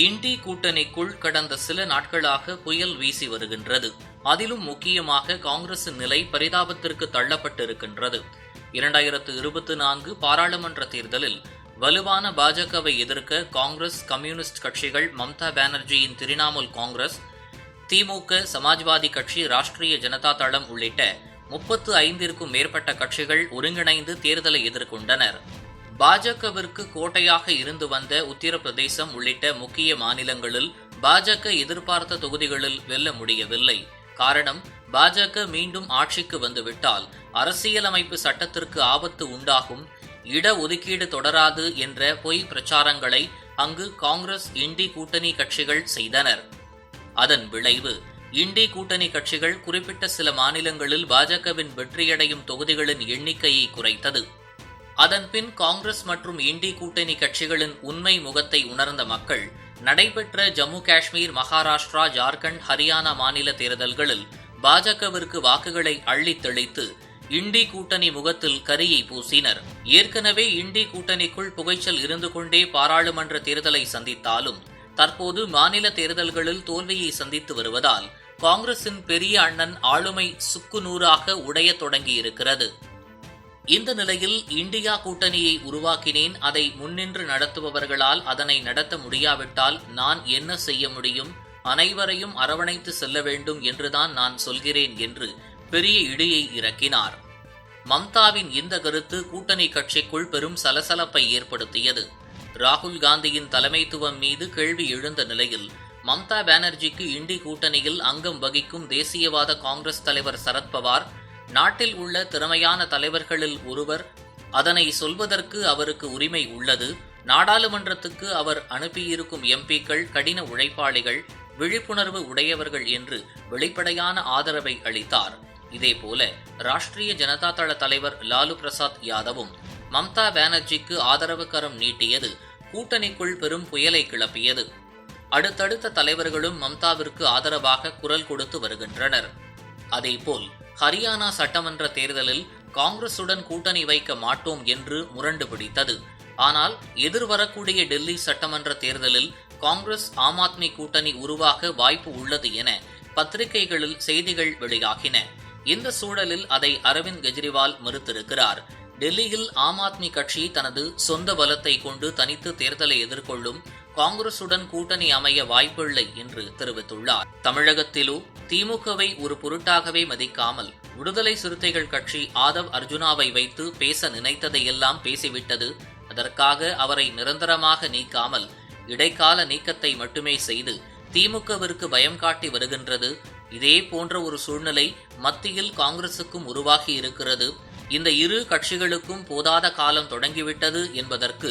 Indie கூட்டணிக்குள் கடந்த சில நாட்களாக புயல் வீசி வருகின்றது. அதிலும் முக்கியமாக காங்கிரசின் நிலை பரிதாபத்திற்கு தள்ளப்பட்டிருக்கின்றது. இரண்டாயிரத்து இருபத்தி நான்கு பாராளுமன்ற தேர்தலில் வலுவான பாஜகவை எதிர்க்க காங்கிரஸ் கம்யூனிஸ்ட் கட்சிகள் மம்தா பானர்ஜியின் திரிணாமுல் காங்கிரஸ் திமுக சமாஜ்வாதி கட்சி ராஷ்டிரிய ஜனதா தளம் உள்ளிட்ட முப்பத்து ஐந்திற்கும் மேற்பட்ட கட்சிகள் ஒருங்கிணைந்து தேர்தலை எதிர்கொண்டனர். பாஜகவிற்கு கோட்டையாக இருந்து வந்த உத்தரப்பிரதேசம் உள்ளிட்ட முக்கிய மாநிலங்களில் பாஜக எதிர்பார்த்த தொகுதிகளில் வெல்ல முடியவில்லை. காரணம் பாஜக மீண்டும் ஆட்சிக்கு வந்துவிட்டால் அரசியலமைப்பு சட்டத்திற்கு ஆபத்து உண்டாகும் இட ஒதுக்கீடு தொடராது என்ற பொய் பிரச்சாரங்களை அங்கு காங்கிரஸ் இண்டி கூட்டணி கட்சிகள் செய்தனர். அதன் விளைவு இண்டி கூட்டணி கட்சிகள் குறிப்பிட்ட சில மாநிலங்களில் பாஜகவின் வெற்றியடையும் தொகுதிகளின் எண்ணிக்கையை குறைத்தது. அதன்பின் காங்கிரஸ் மற்றும் இண்டி கூட்டணி கட்சிகளின் உண்மை முகத்தை உணர்ந்த மக்கள் நடைபெற்ற ஜம்மு காஷ்மீர் மகாராஷ்டிரா ஜார்க்கண்ட் ஹரியானா மாநில தேர்தல்களில் பாஜகவிற்கு வாக்குகளை அள்ளித் தெளித்து இண்டி கூட்டணி முகத்தில் கரியை பூசினர். ஏற்கனவே இண்டி கூட்டணிக்குள் புகைச்சல் இருந்து கொண்டே பாராளுமன்ற தேர்தலை சந்தித்தாலும் தற்போது மாநில தேர்தல்களில் தோல்வியை சந்தித்து வருவதால் காங்கிரசின் பெரிய அண்ணன் ஆளுமை சுக்குநூறாக உடையத் தொடங்கியிருக்கிறது. இந்த நிலையில் இந்தியா கூட்டணியை உருவாக்கினேன். அதை முன்னின்று நடத்துபவர்களால் அதனை நடத்த முடியாவிட்டால் நான் என்ன செய்ய முடியும்? அனைவரையும் அரவணைத்து செல்ல வேண்டும் என்றுதான் நான் சொல்கிறேன் என்று பெரிய இடியை இறக்கினார். மம்தாவின் இந்த கருத்து கூட்டணி கட்சிக்குள் பெரும் சலசலப்பை ஏற்படுத்தியது. ராகுல் காந்தியின் தலைமைத்துவம் மீது கேள்வி எழுந்த நிலையில் மம்தா பானர்ஜிக்கு இண்டி கூட்டணியில் அங்கம் வகிக்கும் தேசியவாத காங்கிரஸ் தலைவர் சரத்பவார் நாட்டில் உள்ள திறமையான தலைவர்களில் ஒருவர் அதனை சொல்வதற்கு அவருக்கு உரிமை உள்ளது. நாடாளுமன்றத்துக்கு அவர் அனுப்பியிருக்கும் எம்பிக்கள் கடின உழைப்பாளிகள் விழிப்புணர்வு உடையவர்கள் என்று வெளிப்படையான ஆதரவை அளித்தார். இதேபோல ராஷ்டிரிய ஜனதா தள தலைவர் லாலு பிரசாத் யாதவும் மம்தா பானர்ஜிக்கு ஆதரவு கரம் நீட்டியது. கூட்டணிக்குள் பெரும் புயலை கிளப்பியது. அடுத்தடுத்த தலைவர்களும் மம்தாவிற்கு ஆதரவாக குரல் கொடுத்து வருகின்றனர். அதேபோல் ஹரியானா சட்டமன்ற தேர்தலில் காங்கிரசுடன் கூட்டணி வைக்க மாட்டோம் என்று முரண்டு பிடித்தது. ஆனால் எதிர்வரக்கூடிய டெல்லி சட்டமன்ற தேர்தலில் காங்கிரஸ் ஆம் ஆத்மி கூட்டணி உருவாக வாய்ப்பு உள்ளது என பத்திரிகைகளில் செய்திகள் வெளியாகின. இந்த சூழலில் அதை அரவிந்த் கெஜ்ரிவால் மறுத்திருக்கிறார். டெல்லியில் ஆம் ஆத்மி கட்சி தனது சொந்த பலத்தை கொண்டு தனித்து தேர்தலை எதிர்கொள்ளும் காங்கிரசுடன் கூட்டணி அமைய வாய்ப்பில்லை என்று தெரிவித்துள்ளார். தமிழகத்திலோ திமுகவை ஒரு பொருட்டாகவே மதிக்காமல் விடுதலை சிறுத்தைகள் கட்சி ஆதவ் அர்ஜுனாவை வைத்து பேச நினைத்ததையெல்லாம் பேசிவிட்டது. அதற்காக அவரை நிரந்தரமாக நீக்காமல் இடைக்கால நீக்கத்தை மட்டுமே செய்து திமுகவிற்கு பயம் காட்டி வருகின்றது. இதே போன்ற ஒரு சூழ்நிலை மத்தியில் காங்கிரசுக்கும் உருவாகி இருக்கிறது. இந்த இரு கட்சிகளுக்கும் போதாத காலம் தொடங்கிவிட்டது என்பதற்கு